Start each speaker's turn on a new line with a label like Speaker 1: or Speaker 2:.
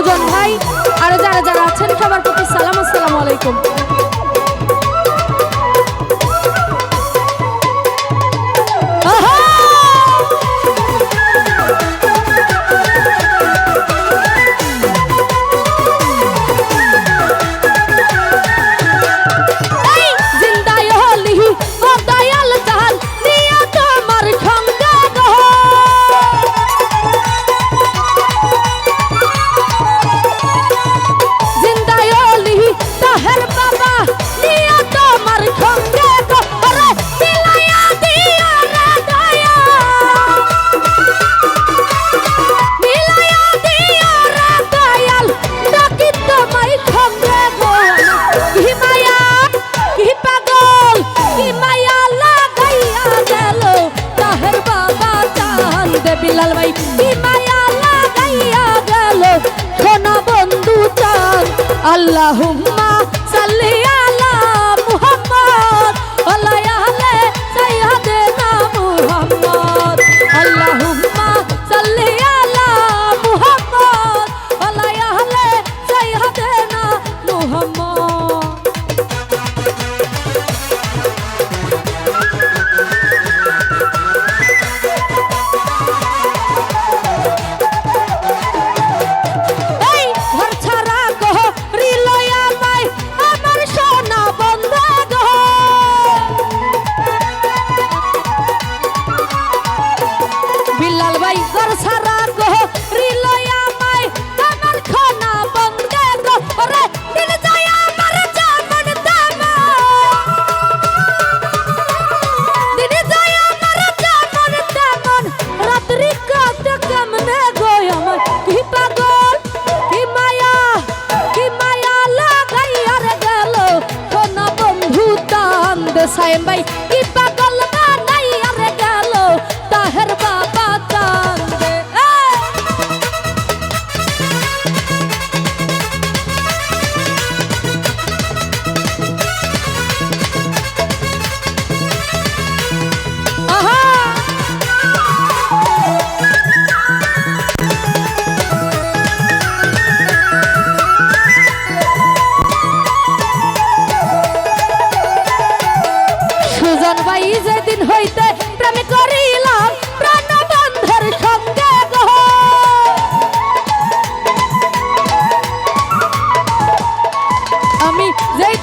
Speaker 1: দুজন ভাই। আর যারা যারা আছেন সবার প্রতি সালাম আসসালামু আলাইকুম। আল্লাহ তো সায়েম ভাই কি